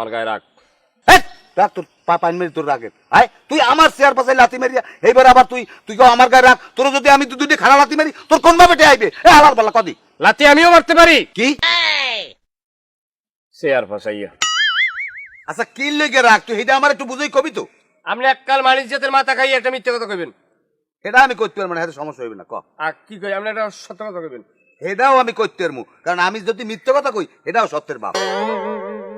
আমার গায়ে রাখ। রাখ তোর পা পাইন মেরি তোর রাগে। আয় তুই আমার চেয়ার পাশে লাথি মারিয়া এইবার আবার তুই তুই কেউ আমার গায়ে রাখ। তোর যদি আমি দু দুটি খানা লাথি মারি তোর কোন ভাবে আইবে এ হালার পালা কদি। লাতি আমিও মারতে পারি। কি? আর ফাঁসাইয়া আচ্ছা কি লেগে রাখ তুই এটা আমার একটু বুঝেই কবি তো। আপনি এককাল মানিস জাতের মাথা খাইয়ে একটা মিথ্যে কথা কইবেন। এটা আমি করতে পারব না সমস্যা হইবে না ক। আর কি কই আপনি একটা সত্য কথা কইবেন। এটাও আমি করতে পারব। কারণ আমি যদি মিথ্যে কথা কই এটাও সত্যের বাপ।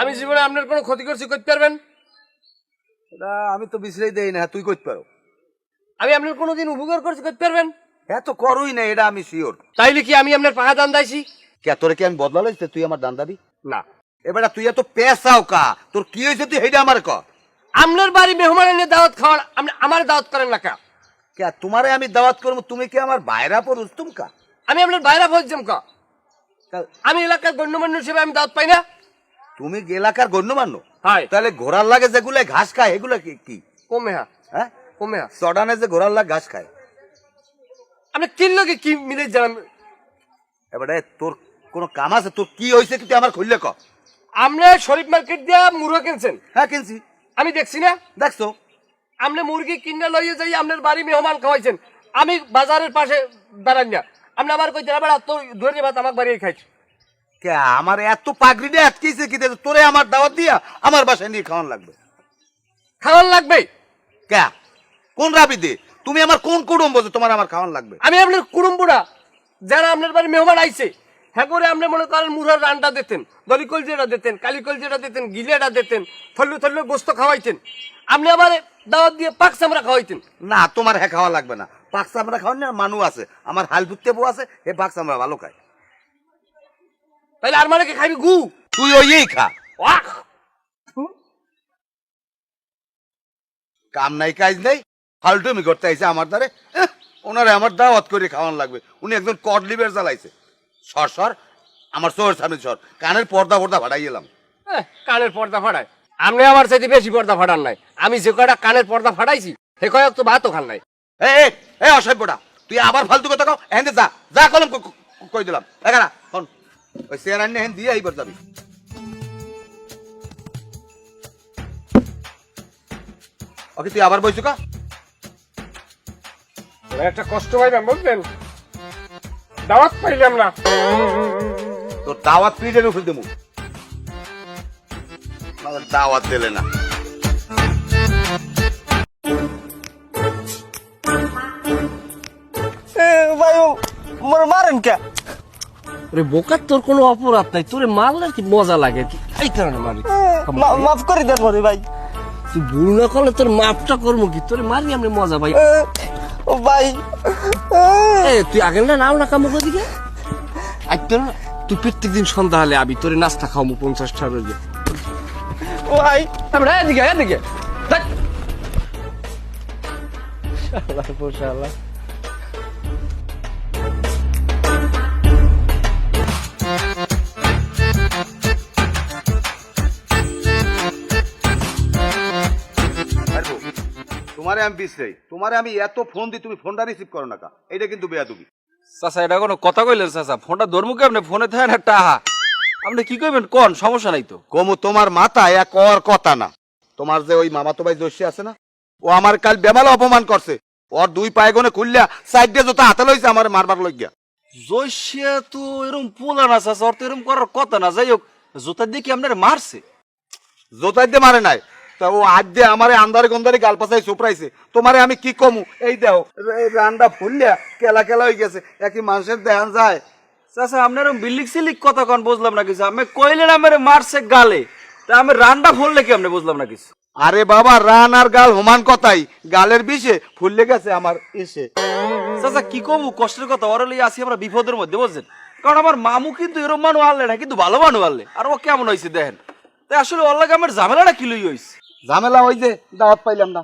আমি জীবনে আপনার কোনো ক্ষতি করছি করতে পারবেন? এটা আমি তো বিশ্রাই দেই না তুই করতে পারো। আমি আপনার কোনোদিন উপকার করছি করতে পারবেন? হ্যাঁ তো করুই না এটা আমি শিওর তাইলে কি আমি আপনার পাহা দান দাইছি? কে তোরে কি আমি বদলা লইছে তুই আমার দান দাবি? না। এবারে তুই এত পেশাও কা তোর কি হয়েছে তুই হেইটা আমার ক? আপনার বাড়ি মেহমান এনে দাওয়াত খাওয়ার আপনি আমার দাওয়াত করেন না কা? কে তোমারে আমি দাওয়াত করব তুমি কি আমার বাইরা পর উস্তুম কা? আমি আপনার বাইরে ভোজ্যম কা? আমি এলাকার গণ্যমান্য হিসেবে আমি দাওয়াত পাই না। তুমি এলাকার গণ্যমান্য। হাই। তাহলে ঘোড়ার লাগে যেগুলো ঘাস খায় এগুলো কি কি? কমে হা। হ্যাঁ? কমে হা। সডানে যে ঘোড়ার লাগে ঘাস খায়। আপনি কিনলো কি মিলে জানান এবারে তোর কোনো কাম আছে? তোর কি হয়েছে কি তুই আমার খুললে ক? আপনি শরীফ মার্কেট দিয়া মুরগা কিনছেন। হ্যাঁ কিনছি। আমি দেখছি না? দেখছ? আপনি মুরগি কিনে লইয়ে যাই আপনার বাড়ি মেহমান খাওয়াইছেন। আমি বাজারের পাশে দাঁড়ান না। আপনি আমার কইতে বেড়া তোর ধরে ভাত আমার বাড়ি খাইছি। কে আমার এত পাগড়িটা আটকেছে কি তোরে আমার দাওয়াত দিয়া আমার বাসায় নিয়ে খাওয়ান লাগবে। খাওয়ান লাগবে? কে? কোন রাবি দে? তুমি আমার কোন কুটুম যে তোমার আমার খাওয়ান লাগবে। আমি আপনার কুড়ুম্বুড়া যারা আপনার বাড়ি মেহমান আইছে হ্যাঁ করে আপনি মনে করেন মুরার রানটা দিতেন দলিকল যেটা দিতেন কালিকল যেটা দিতেন গিলেটা দিতেন থল্লু থল্লু গোস্ত খাওয়াইতেন। আপনি আবার দাওয়াত দিয়ে পাক চামড়া খাওয়াইতেন। না তোমার হ্যাঁ খাওয়া লাগবে না। পাক চামড়া খাওয়ান না মানু আছে। আমার হাল পুত্তে বউ আছে হে পাক চামড়া ভালো খায়। তাহলে আর মানে কি খাইবি গু। তুই ওই খা। ওয়াক কাম নাই কাজ নেই। ফালটুমি করতে আইছে আমার দ্বারে। ওনারে আমার দাওয়াত করে খাওয়ান লাগবে। উনি একজন কড লিভার চালাইছে সর সর। আমার চোর সামনে সর কানের পর্দা পর্দা ভাড়াই এলাম কানের পর্দা ফাটায়। আপনি আমার চাইতে বেশি পর্দা ফাটান নাই। আমি যে কয়টা কানের পর্দা ফাটাইছি সে কয়েক তো ভাতও খান নাই। এ এ, অসভ্যটা। তুই আবার ফালতু কথা কও। এহেন যা। যা কলম কই দিলাম। এখানা শোন। ওই চেয়ার আনি হেন দিয়ে এইবার যাবি। ওকে তুই আবার বইছো কা? একটা কষ্ট পাইলাম বুঝলেন? দাওয়াত পাইলাম না। তোর দাওয়াত পিঠের উপরে দেবো দাওয়াত দিলে না। ভাই মোর মারেন কে? রে বোকার তোর কোনো অপরাধ নাই তোরে মারলে কি মজা লাগে? কি এই কারণে মারি মাফ করে দেন মরে ভাই। তুই ভুল না করলে তোর মাপটা করব কি? তোরে মারি আমি মজা ভাই। ও ভাই এ, তুই আগে না নাও না কামো দিকে। আজ তোর তুই প্রত্যেক দিন সন্ধ্যা হলে আবি তোরে নাস্তা খাওয়াবো পঞ্চাশটা রোজে ভাই। আমরা এদিকে এদিকে। দেখ। পারব তোমারে আমি বিশ্রাই তোমারে আমি এত ফোন দিই তুমি ফোনটা রিসিভ করো না কা? এটা কিন্তু বেয়াদুবি। চাচা এটা কোনো কথা কইলেন চাচা? ফোনটা ধরবো কেমনে? ফোনে থাকে না টাহা। আপনি কি কইবেন? কোন? সমস্যা নাই তো। কমু তোমার মাথায় এক অর কথা না। তোমার যে ওই মামাতো ভাই জোশী আছে না ও আমার কাল বেমালা অপমান করছে। ওর দুই পায়ে গনে খুললা সাইড দিয়ে জোতা হাতে লইছে আমার মারবার লইয়া জৈশিয়া তো এরম পোলা না চাচা ওর তো এরম করার কথা না। যাই হোক জোতা দিয়ে কি আপনার মারছে? জোতাই দিয়ে মারে নাই। তা ও আজ দিয়ে আমারে আন্দারে গন্দারে গাল পাশাই চোপড়াইছে তোমারে আমি কি কমু? এই দেও রান্ডা ফুললিয়া কেলা কেলা হয়ে গেছে একই মানুষের দেহান যায়। চাচা আপনার বিল্লিক সিলিক কথা কন বুঝলাম না কিছু। আমি কইলেন আমার মারছে গালে। তা আমি রান্না ফুললে কি আপনি বুঝলাম না কিছু? আরে বাবা রান আর গাল সমান কথাই। গালের বিষে ফুললে গেছে আমার এসে চাচা কি কমু? কষ্টের কথা ওর লই আসি আমরা বিপদের মধ্যে বুঝছেন? কারণ আমার মামু কিন্তু এরম মানু আনলে না কিন্তু ভালো মানু আনলে। আর ও কেমন হয়েছে দেখেন? তাই আসলে ওর লাগে আমার ঝামেলাটা কি লই হয়েছে ঝামেলা ওই যে দাওয়াত পাইলাম না।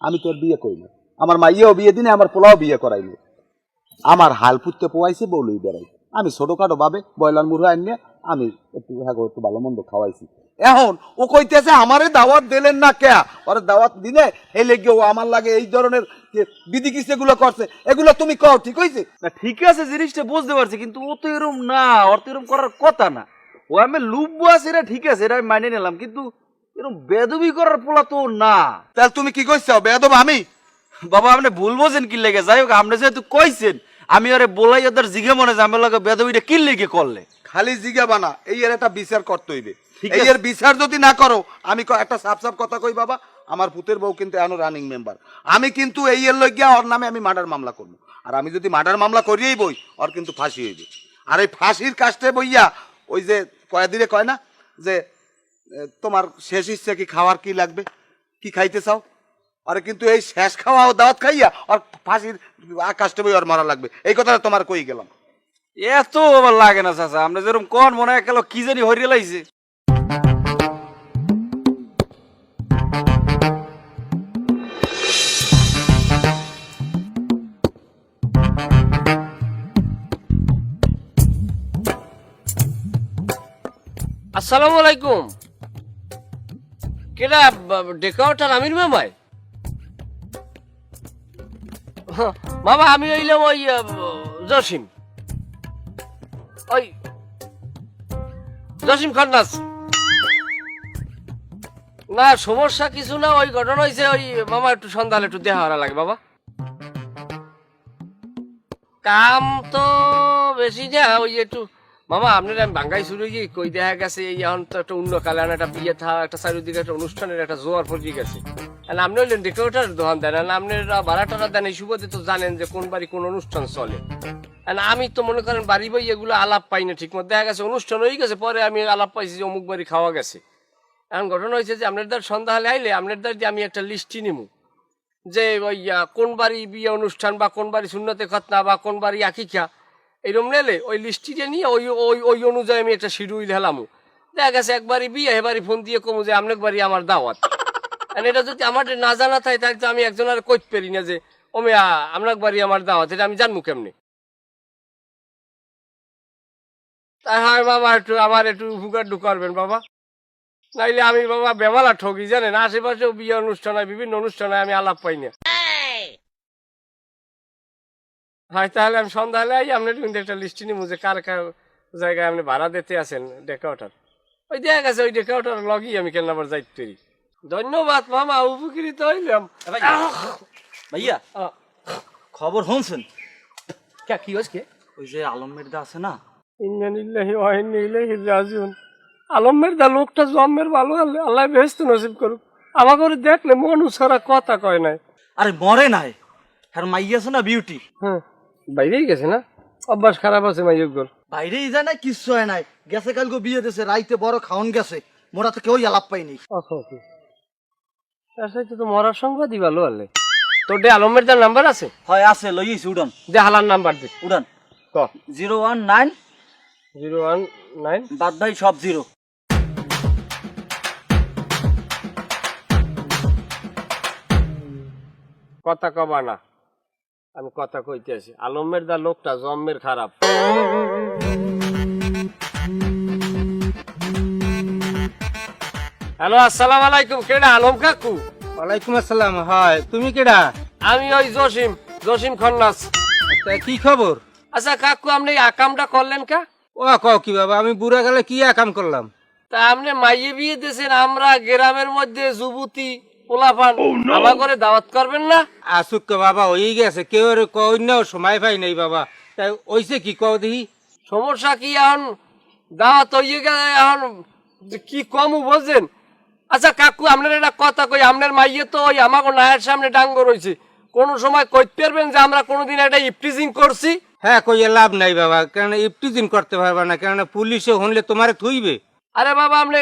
আমি তোর বিয়ে করি না। আমার মাইয়াও বিয়ে দিনে, আমার পোলাও বিয়ে করাইনি আমার হাল ফুটতে পোয়াইছে বউলই বেড়াই। আমি ছোটখাটো ভাবে ব্রয়লার মুরগা আনিয়ে আমি একটু হ্যাঁ একটু ভালো মন্দ খাওয়াইছি। এখন ও কইতেছে, আমারে দাওয়াত দিলেন না কে? ওরে দাওয়াত দিলে এই লেগে ও আমার লাগে এই ধরনের বিধি কিস এগুলো করছে, এগুলো তুমি কও, ঠিক হইছে? না, ঠিক আছে, জিনিসটা বুঝতে পারছি, কিন্তু ও তো এরম না, ওর তো এরম করার কথা না। ও আমি লুব্বু আছে এটা ঠিক আছে, এটা আমি মানিয়ে নিলাম, কিন্তু এরকম বেদবি করার পোলা তো না। তাহলে তুমি কি কইছো? বেদব আমি? বাবা আপনি ভুল বোঝেন কি লেগে? যাই হোক আপনি যেহেতু কইছেন আমি আরে বলাই ওদের জিগে মনে আমার লাগে বেদবিটা কি লেগে করলে? খালি জিগা বানা এই এর একটা বিচার করতে হইবে। এই এর বিচার যদি না করো আমি একটা সাফ সাফ কথা কই বাবা আমার পুতের বউ কিন্তু এখনও রানিং মেম্বার আমি কিন্তু এই এর লইগিয়া ওর নামে আমি মার্ডার মামলা করব। আর আমি যদি মার্ডার মামলা করিয়েই বই ওর কিন্তু ফাঁসি হইবে। আর এই ফাঁসির কাজটা বইয়া ওই যে কয়েদিনে কয় না যে তোমার শেষ ইচ্ছা কি খাওয়ার কি লাগবে? কি খাইতে চাও? আরে কিন্তু এই শেষ খাওয়া দাওয়াত খাইয়া আর ফাঁসির আকাশটা বই ওর মারা লাগবে। এই কথাটা তোমার কই গেলাম? এত আমার লাগে না চাচা আমরা যেরকম কোন মনে হয় গেল কি জানি হরিয়ে লাইছে। আসসালামু আলাইকুম। কেডা ডেকাওটার আমির মামাই? হ্যাঁ, মামা আমি হইলাম ওই জসিম। ওই জসিম খান্নাস। না সমস্যা কিছু না ওই ঘটনা হয়েছে ওই মামা একটু সন্ধ্যালে একটু দেখা হারা লাগে বাবা। কাম তো বেশি না ওই একটু মামা, আপনার আমি বাঙ্গাই শুরু গিয়ে কই দেখা গেছে, এই এখন তো একটা অন্য কালান একটা বিয়ে থা, একটা চারিদিকে একটা অনুষ্ঠানের একটা জোয়ার পড়ে গেছে। আর আপনি হইলেন ডেকোরেটার দোকান দেন আর আপনারা ভাড়াটারা দেন, এই সুবাদে তো জানেন যে কোন বাড়ি কোন অনুষ্ঠান চলে। আর আমি তো মনে করেন বাড়ি বই এগুলো আলাপ পাই না ঠিক মতো দেখা গেছে অনুষ্ঠান হয়ে গেছে, পরে আমি আলাপ পাইছি যে অমুক বাড়ি খাওয়া গেছে। এখন ঘটনা হয়েছে যে আপনার দ্বার সন্ধ্যা হলে আইলে আপনার দ্বার দিয়ে আমি একটা লিস্টই নিমু। যে ওই কোন বাড়ি বিয়ে অনুষ্ঠান বা কোন বাড়ি শূন্যতে খতনা বা কোন বাড়ি আকিকা। এইরকম নেলে ওই লিস্টিটা নিয়ে ওই ওই ওই অনুযায়ী আমি একটা শিডিউল হেলামু দেখা গেছে একবারই বিয়ে, এবারই ফোন দিয়ে কমু যে আপনার বাড়ি আমার দাওয়াত। আর এটা যদি আমার না জানা থাকে, তাহলে তো আমি একজন আর কইতে পারি না যে, ও মেয়া আপনার বাড়ি আমার দাওয়াত, এটা আমি জানব কেমনি? তাই হয় বাবা, একটু আমার একটু উপকার করবেন বাবা। নাইলে আমি বাবা বেমালা ঠকি জানেন? আশেপাশেও বিয়ে অনুষ্ঠান বিভিন্ন অনুষ্ঠানে আমি আলাপ পাই না। হয় তাহলে আমি সন্ধ্যা হলে আপনার কিন্তু একটা লিস্ট নিবো যে কার কার জায়গায় আপনি ভাড়া দিতে আছেন ডেকাওটার ওই দেখা গেছে ওই ডেকাওটার লগই আমি কেন আবার যাইতে পারি। ধন্যবাদ মামা উপকৃত হইলাম। ভাইয়া খবর শুনছেন? কে কি হচ্ছে ওই যে আলম মির্জা আছে না? ইন্নানিল্লাহি ওয়া ইন্না ইলাইহি রাজিউন। আলমের দা লোকটা জন্মের ভালো আল্লাহ আল্লাহ বেহেশত নসিব করুক। আমাকে দেখলে মন উসারা কথা কয় নাই। আরে মরে নাই। আর মাই আছে না বিউটি হ্যাঁ। বাইরেই গেছে না? অভ্যাস খারাপ আছে মাইয়ুগর বাইরেই যায় না কিচ্ছু হয় নাই। গেছে কালকে বিয়ে দিছে রাইতে বড় খাওন গেছে। মোরা তো কেউ আলাপ পাইনি। ওকে তার সাথে তো মরার সংবাদই ভালো আলে তোর ডে আলমের দার নাম্বার আছে? হয় আছে লইছি উড়ান। দে হালার নাম্বার দে। উড়ান। ক? Zero one nine. Zero one nine? বাদ ভাই সব জিরো। কথা কবা না। আমি কথা কইতে আছি আলমের দা লোকটা জম্মের খারাপ। হ্যালো আসসালাম আলাইকুম। কেডা? আলম কাকু? ওয়ালাইকুম আসসালাম। হয় তুমি কেডা? আমি ওই জসিম জসিম খন্নাস। তা কি খবর? আচ্ছা কাকু আপনি এই আকামটা করলেন কা? ও কও কি বাবা আমি বুড়া গেলে কি কাম করলাম? তা আপনি মাইয়ে বিয়ে দিয়েছেন আমরা গ্রামের মধ্যে যুবতী। পোলাপান আমার করে দাওয়াত করবেন না? আসুক বাবা হয়ে গেছে। কেউ কই নাও সময় পাই নাই বাবা। তাই ওইসে কি কও দেখি? সমস্যা কি এখন? দাওয়াত গেছে এখন কি কম আচ্ছা কাকু আপনার একটা কথা কই আপনার মাইয়ে তো ওই আমাকে নায়ের সামনে ডাঙ্গ রয়েছে কোন সময় কইতে পারবেন যে আমরা কোনোদিন একটা ইপটিজিং করছি? হ্যাঁ কইয়ে লাভ নাই বাবা। কেন ইফটিজিন করতে পারবা না? কেন পুলিশে হনলে তোমারে থুইবে? আরে বাবা আপনি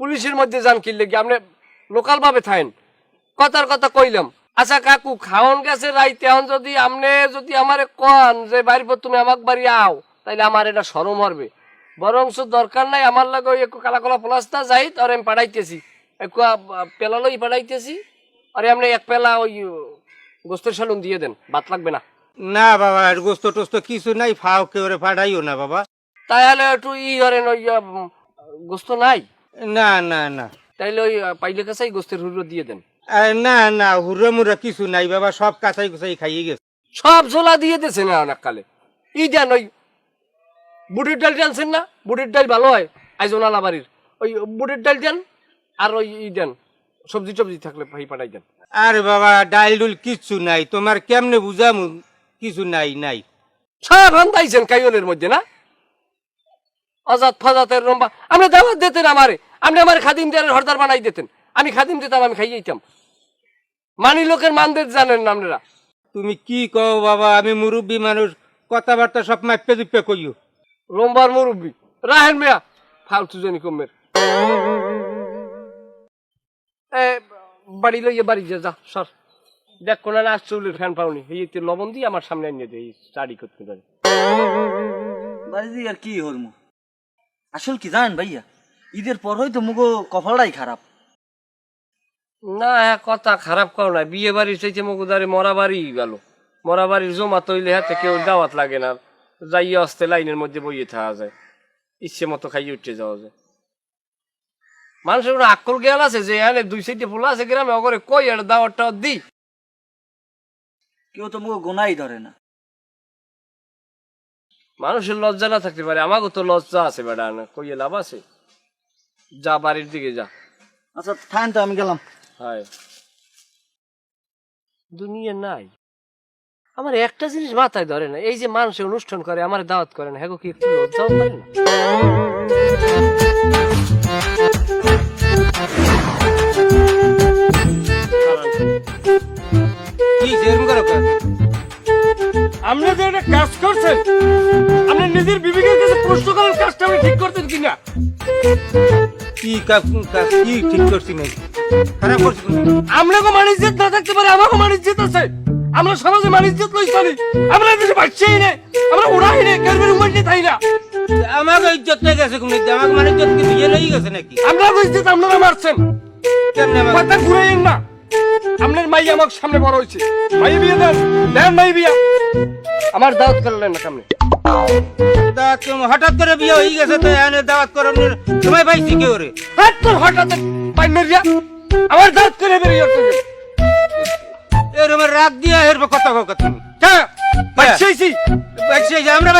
পুলিশের মধ্যে যান কিনলে কি আপনি লোকাল ভাবে থাকেন কথার কথা কইলাম। আচ্ছা কাকু খাওন গেছে রাইতে এখন যদি আপনি যদি আমারে কন যে বাড়ির পর তুমি আমাক বাড়ি আও তাইলে আমার এটা সরম হবে বরং দরকার নাই আমার লাগে ওই একটু কালা কলা প্লাস্তা যাই আর আমি পাঠাইতেছি। একটু পেলা লই পাঠাইতেছি। আরে আপনি এক পেলা ওই গোস্তের সালুন দিয়ে দেন ভাত লাগবে না। না বাবা আর গোস্ত টোস্ত কিছু নাই ফাও কেউ পাঠাইও না বাবা। তাহলে একটু ই করেন ওই গোস্ত নাই? না না না। তাইলে ওই পাইলে কাছাই গোস্তের হুড়ো দিয়ে দেন। না না হুড়া মুড়া কিছু নাই বাবা সব কাঁচাই কুচাই খাইয়ে গেছে। সব ঝোলা দিয়ে দিয়েছে না অনেক কালে। ই দেন ওই বুড়ির ডাল টানছেন না? বুড়ির ডাল ভালো হয়? আইজনালা বাড়ির। ওই বুড়ির ডাল দেন আর ওই ই দেন সবজি টবজি থাকলে ভাই পাঠাই দেন। আরে বাবা ডাইল ডুল কিচ্ছু নাই তোমার কেমনে বুঝামু? কিছু নাই নাই। সব আন্দাইছেন কাইনের মধ্যে না? আজাদ ফাজাতের রম্বা আপনি দাওয়াত দিতেন আমারে। আপনি আমার খাদিম দেয়ারের হরদার বানাই দিতেন। আমি খাদিম দিতাম আমি খাইয়ে দিতাম। মানি লোকের মানদের জানেন না আপনারা। তুমি কি কও বাবা আমি মুরব্বী মানুষ কথাবার্তা সব মাপে দুপে কইও। রোমবার মুরব্বী। রাহেন মিয়া ফালতু জনি কমের এ বাড়ি লইয়ে বাড়ি যা যা সর। দেখ কোন নাচ চুলের ফ্যান পাওনি। এই তো লবণ দিয়ে আমার সামনে এনে দে এই চারি করতে পারে। বাড়ি দিয়ে আর কি হলমু আসল কি জানেন ভাইয়া? ঈদের পর হয়তো মুগো কপালটাই খারাপ। না হ্যাঁ কথা খারাপ কর না। বিয়ে বাড়ি চাইছে মগুদারে মরা বাড়ি গেল। মরা বাড়ির জমা তৈলে হাতে কেউ দাওয়াত লাগে না। যাইয়ে আসতে লাইনের মধ্যে বইয়ে থাকা যায়। ইচ্ছে মতো খাইয়ে উঠে যাওয়া যায়। মানুষের কোনো আকল গেল আছে যে এখানে দুই সাইডে ফুল আছে গ্রামে অগরে কই আর দাওয়াতটা দি। কেউ তো মুগো গোনাই ধরে না। মানুষের লজ্জা না থাকতে পারে। আমাকে তো লজ্জা আছে বেড়া না কইয়ে লাভ আছে। যা বাড়ির দিকে যা। আচ্ছা থাকেন তো আমি গেলাম। হায়। দুনিয়া নাই। আমার একটা জিনিস মাথায় ধরে না এই যে মানুষের অনুষ্ঠান করে আমার দাওয়াত করে না হ্যাঁ কি একটু লজ্জাও করে না? কি যেরকম করো? আপনি যে একটা কাজ করছেন আপনি নিজের বিবেকের কাছে প্রশ্ন করার কাজটা আমি ঠিক করতেন কিনা? কি কাজ কাজ কি ঠিক করছি নাই খারাপ করছি কোনদিন? আপনাকে মানিজ্যত না থাকতে পারে আমাকে মানিজ্যত আছে। আমরা সমাজে মানিজ্যত লই চলি। আমরা দেশে বাচ্চাই নেই আমরা উড়াই নেই কেউ উমাই নেই তাই না? আমাকে ইজ্জত নিয়ে গেছে কোন আমাকে মানে ইজ্জত কি দিয়ে লেগে গেছে নাকি? আমরা বুঝতে আপনারা মারছেন। কথা ঘুরাইন না। আপনার মাই আমার সামনে বড় হয়েছে। মাই বিয়ে দেন দেন মাই বিয়া। আমার দাওয়াত করলেন না সামনে। হঠাৎ করে বিয়ে হয়ে গেছে তো এনে দাওয়াত সময় পাইছি হাত তোর হঠাৎ পাইনের বিয়া আমার দাওয়াত করে বেরিয়ে রাগ দিয়ে এর কথা কথা তুমি? বাচ্চাইছি বাসি আমরা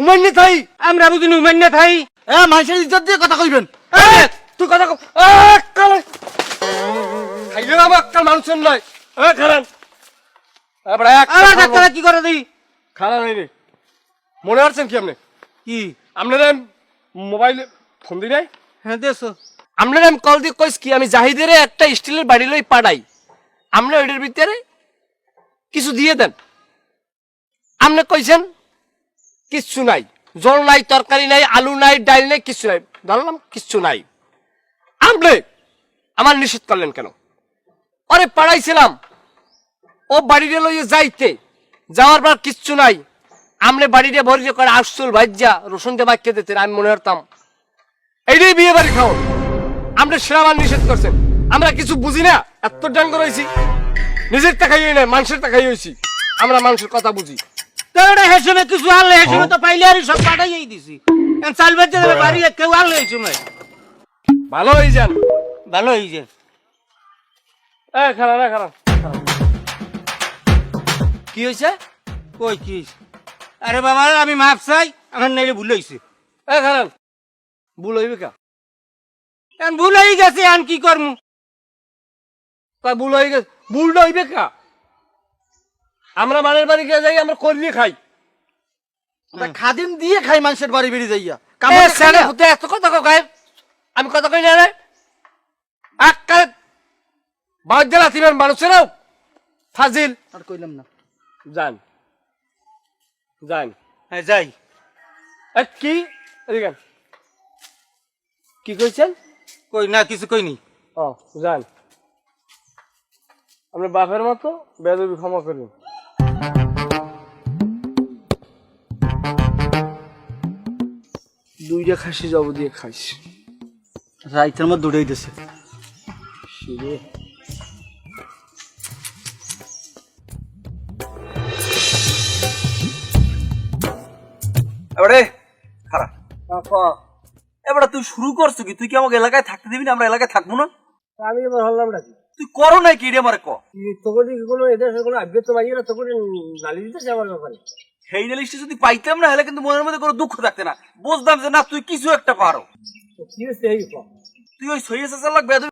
উমাই নেই তাই আমরা বুঝিনি মান্য থাই। এ মানুষের ইজ্জত দিয়ে কথা কইবেন। এই, তুই কথা কো কালে খাইলে আমার কাল মানুষের নয়। এ খারান। এবার এক আমার ডাক্তার কি করে দিই খারান নাই রে মনে আসছেন কি আপনি? কি? আপনারা মোবাইলে ফোন দি নাই? হ্যাঁ দেছো আপনারা আমি কল দিয়ে কইস কি আমি জাহিদের একটা স্টিলের বাড়ি লই পাঠাই। আপনি ওইটার ভিতরে কিছু দিয়ে দেন। আপনি কইছেন কিচ্ছু নাই। জল নাই তরকারি নাই আলু নাই ডাল নাই কিচ্ছু নাই। ধরলাম কিচ্ছু নাই। আপনি আমার নিষেধ করলেন কেন? আরে পাড়াইছিলাম। ও বাড়িতে লইয়ে যাইতে। যাওয়ার পর কিচ্ছু নাই। আমনে বাড়িতে ভরি করে আসছিল ভাজ্যা রসুন দিয়ে বাক্য দিতেন আমি মনে হতাম এইটাই বিয়ে বাড়ি খাও আমরা সেরাবার নিষেধ করছেন। আমরা কিছু বুঝি না এত ডাঙ্গ রয়েছি নিজের টাকাই নাই মানুষের টাকাই হয়েছি আমরা মানুষের কথা বুঝি। তো ওটা হেসুমে কিছু আনলে হেসুমে তো পাইলে আর সব পাঠাই দিছি। চাল বেচে দেবে বাড়ি কেউ আনলে সময় ভালো হয়ে যান ভালো হয়েছে এ খারাপ এ খারাপ। কি হয়েছে কই কি? আরে বাবা আমি মাপ চাই আমার নাইলে ভুল হয়েছে এ খারাপ। ভুল হইবে কা? এখন ভুল হয়ে গেছে এখন কি করমু? কয় ভুল হয়ে গেছে ভুলটা হইবে কা? আমরা মানের বাড়ি গিয়ে যাই আমরা করলি খাই। আমরা খাদিম দিয়ে খাই মানুষের বাড়ি বেরিয়ে যাইয়া। এত কথা কও গায়ে আমি কথা কই না রে? কালে বাদ দিলা তিবেন মানুষেরাও। ফাজিল। আর কইলাম না। যান যান হ্যাঁ যাই। এ, কি? এদিকে কি কইছেন? কই না কিছু কইনি। ও যান আপনি বাপের মতো বেদবি ক্ষমা করুন দুইটা খাসি জব দিয়ে খাইস। রাইতের মধ্যে দৌড়াই দিছে এবারে খারাপ। এবারে তুই শুরু করছ কি? তুই কি আমাকে এলাকায় থাকতে দিবি না? আমরা এলাকায় থাকব না? আমি এবার হলাম নাকি তুই করো নাই কি রে আমার ক? তোকে কোনো কোনো বাইরে তোকে নালি দিতেছে আমার ব্যাপারে? সেই লিস্টে যদি পাইতাম না হলে কিন্তু মনের মধ্যে কোনো দুঃখ থাকতে না। বুঝতাম যে না তুই কিছু একটা পারো। তুই তুই ওই সইয়ে চাচার লাগ বেদবি